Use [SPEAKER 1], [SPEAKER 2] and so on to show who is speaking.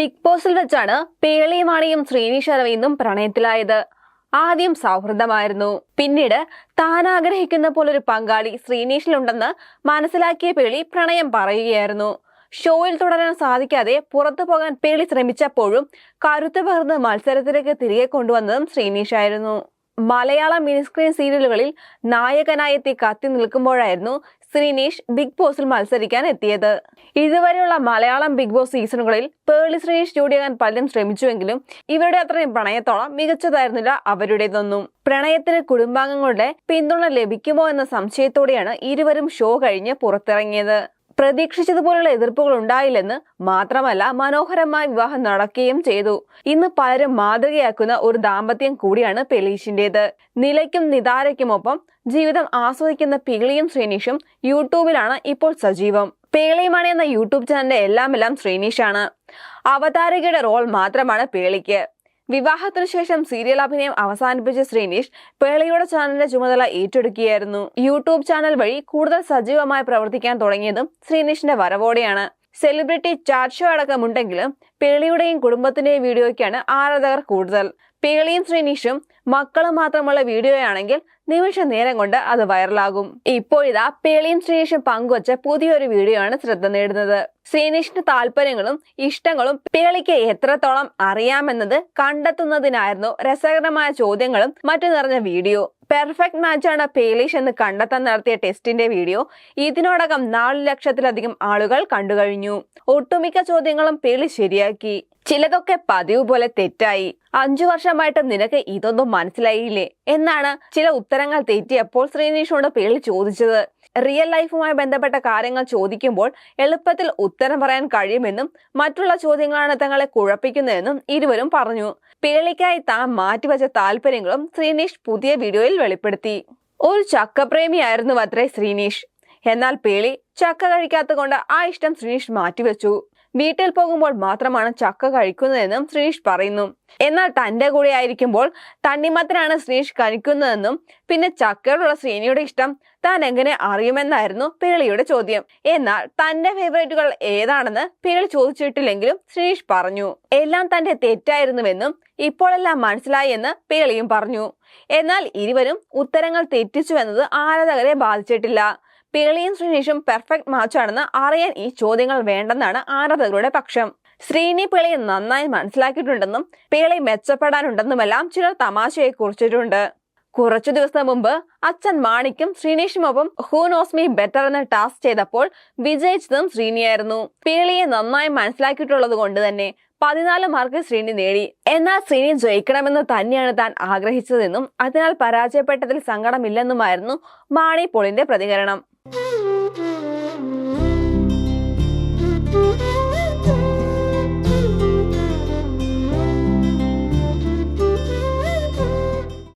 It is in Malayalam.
[SPEAKER 1] ബിഗ് ബോസിൽ വെച്ചാണ് പേളിമാണിയും ശ്രീനിഷ് അരവിന്ദും പ്രണയത്തിലായത്. ആദ്യം സൗഹൃദമായിരുന്നു. പിന്നീട് താൻ ആഗ്രഹിക്കുന്ന പോലൊരു പങ്കാളി ശ്രീനീഷിലുണ്ടെന്ന് മനസ്സിലാക്കിയ പേളി പ്രണയം പറയുകയായിരുന്നു. ഷോയിൽ തുടരാൻ സാധിക്കാതെ പുറത്തു പോകാൻ പേളി ശ്രമിച്ചപ്പോഴും കരുത്ത് പകർന്ന് മത്സരത്തിലേക്ക് തിരികെ കൊണ്ടുവന്നതും ശ്രീനീഷായിരുന്നു. മലയാള മിനിസ്ക്രീൻ സീരിയലുകളിൽ നായകനായെത്തി കത്തി നിൽക്കുമ്പോഴായിരുന്നു ശ്രീനീഷ് ബിഗ് ബോസിൽ മത്സരിക്കാൻ എത്തിയത്. ഇതുവരെയുള്ള മലയാളം ബിഗ് ബോസ് സീസണുകളിൽ പേളി ശ്രീനീഷ് ജോഡിയാകാൻ പലരും ശ്രമിച്ചുവെങ്കിലും ഇവരുടെ അത്രയും പ്രണയത്തോളം മികച്ചതായിരുന്നില്ല അവരുടേതൊന്നും. പ്രണയത്തിന് കുടുംബാംഗങ്ങളുടെ പിന്തുണ ലഭിക്കുമോ എന്ന സംശയത്തോടെയാണ് ഇരുവരും ഷോ കഴിഞ്ഞ് പുറത്തിറങ്ങിയത്. പ്രതീക്ഷിച്ചതുപോലുള്ള എതിർപ്പുകൾ ഉണ്ടായില്ലെന്ന് മാത്രമല്ല മനോഹരമായ വിവാഹം നടക്കുകയും ചെയ്തു. ഇന്ന് പലരും മാതൃകയാക്കുന്ന ഒരു ദാമ്പത്യം കൂടിയാണ് പെലീഷിന്റേത്. നിലയ്ക്കും നിതാരയ്ക്കുമൊപ്പം ജീവിതം ആസ്വദിക്കുന്ന പിളിയും ശ്രീനീഷും യൂട്യൂബിലാണ് ഇപ്പോൾ സജീവം. പേളിമണി എന്ന യൂട്യൂബ് ചാനലിന്റെ എല്ലാം എല്ലാം ശ്രീനീഷാണ്. അവതാരകയുടെ റോൾ മാത്രമാണ് പേളിക്ക്. വിവാഹത്തിനു ശേഷം സീരിയൽ അഭിനയം അവസാനിപ്പിച്ച ശ്രീനീഷ് പേളയുടെ ചാനലിന്റെ ചുമതല ഏറ്റെടുക്കുകയായിരുന്നു. യൂട്യൂബ് ചാനൽ വഴി കൂടുതൽ സജീവമായി പ്രവർത്തിക്കാൻ തുടങ്ങിയതും ശ്രീനീഷിന്റെ വരവോടെയാണ്. സെലിബ്രിറ്റി ചാറ്റ് ഷോ അടക്കമുണ്ടെങ്കിലും പേളിയുടെയും കുടുംബത്തിന്റെയും വീഡിയോയ്ക്കാണ് ആരാധകർ കൂടുതൽ. പേളിയും ശ്രീനീഷും മക്കളും മാത്രമുള്ള വീഡിയോയാണെങ്കിൽ നിമിഷ നേരം കൊണ്ട് അത് വൈറലാകും. ഇപ്പോഴിതാ പേളിയും ശ്രീനിഷ് പങ്കുവച്ച പുതിയൊരു വീഡിയോ ആണ് ശ്രദ്ധ നേടുന്നത്. ശ്രീനിഷിന്റെ താല്പര്യങ്ങളും ഇഷ്ടങ്ങളും പേളിക്ക് എത്രത്തോളം അറിയാമെന്നത് കണ്ടെത്തുന്നതിനായിരുന്നു രസകരമായ ചോദ്യങ്ങളും മറ്റു നിറഞ്ഞ വീഡിയോ. പെർഫെക്റ്റ് മാച്ചാണ് പേലിഷ് എന്ന് കണ്ടെത്താൻ നടത്തിയ ടെസ്റ്റിന്റെ വീഡിയോ. ഇതിനോടകം നാല് ലക്ഷത്തിലധികം ആളുകൾ കണ്ടുകഴിഞ്ഞു. ഒട്ടുമിക്ക ചോദ്യങ്ങളും പേളി ശരിയാക്കി. ചിലതൊക്കെ പതിവ് പോലെ തെറ്റായി. അഞ്ചു വർഷമായിട്ട് നിനക്ക് ഇതൊന്നും മനസ്സിലായില്ലേ? എന്നാണ് ചില ഉത്തരങ്ങൾ തെറ്റിയപ്പോൾ ശ്രീനീഷോട് പേളി ചോദിച്ചത്. റിയൽ ലൈഫുമായി ബന്ധപ്പെട്ട കാര്യങ്ങൾ ചോദിക്കുമ്പോൾ എളുപ്പത്തിൽ ഉത്തരം പറയാൻ കഴിയുമെന്നും മറ്റുള്ള ചോദ്യങ്ങളാണ് തങ്ങളെ കുഴപ്പിക്കുന്നതെന്നും ഇരുവരും പറഞ്ഞു. പേളിക്കായി താൻ മാറ്റിവച്ച താല്പര്യങ്ങളും ശ്രീനീഷ് പുതിയ വീഡിയോയിൽ വെളിപ്പെടുത്തി. ഒരു ചക്കപ്രേമിയായിരുന്നു അത്രേ ശ്രീനീഷ്. എന്നാൽ പേളി ചക്ക കഴിക്കാത്തത് കൊണ്ട് ആ ഇഷ്ടം ശ്രീനീഷ് മാറ്റിവെച്ചു. വീട്ടിൽ പോകുമ്പോൾ മാത്രമാണ് ചക്ക കഴിക്കുന്നതെന്നും ശ്രീഷ് പറയുന്നു. എന്നാൽ തന്റെ കൂടെ ആയിരിക്കുമ്പോൾ തണ്ണിമത്തനാണ് ശ്രീഷ് കഴിക്കുന്നതെന്നും പിന്നെ ചക്കയോടുള്ള ശ്രീനിയുടെ ഇഷ്ടം താൻ എങ്ങനെ അറിയുമെന്നായിരുന്നു പേളിയുടെ ചോദ്യം. എന്നാൽ തന്റെ ഫേവറേറ്റുകൾ ഏതാണെന്ന് പേളി ചോദിച്ചിട്ടില്ലെങ്കിലും ശ്രീഷ് പറഞ്ഞു. എല്ലാം തന്റെ തെറ്റായിരുന്നുവെന്നും ഇപ്പോഴെല്ലാം മനസ്സിലായി എന്ന് പേളിയും പറഞ്ഞു. എന്നാൽ ഇരുവരും ഉത്തരങ്ങൾ തെറ്റിച്ചു എന്നത് ആരാധകരെ ബാധിച്ചിട്ടില്ല. പേളിയും ശേഷം പെർഫെക്റ്റ് മാച്ചാണെന്ന് അറിയാൻ ഈ ചോദ്യങ്ങൾ വേണ്ടെന്നാണ് ആരാധകരുടെ പക്ഷം. ശ്രീനി പേളിയെ നന്നായി മനസ്സിലാക്കിയിട്ടുണ്ടെന്നും പേളി മെച്ചപ്പെടാനുണ്ടെന്നുമെല്ലാം ചിലർ തമാശയെ കുറിച്ചിട്ടുണ്ട്. കുറച്ചു ദിവസം മുമ്പ് അച്ഛൻ മാണിക്കും ശ്രീനീഷുമൊപ്പം ഹൂ നോസ് മീ ബെറ്റർ എന്ന ടാസ്ക് ചെയ്തപ്പോൾ വിജയിച്ചതും ശ്രീനിയായിരുന്നു. പേളിയെ നന്നായി മനസ്സിലാക്കിയിട്ടുള്ളത് കൊണ്ട് തന്നെ പതിനാല് മാർക്ക് ശ്രീനി നേടി. എന്നാൽ ശ്രീനി ജയിക്കണമെന്ന് തന്നെയാണ് താൻ ആഗ്രഹിച്ചതെന്നും അതിനാൽ പരാജയപ്പെട്ടതിൽ സങ്കടമില്ലെന്നുമായിരുന്നു മാണി പോളിന്റെ പ്രതികരണം.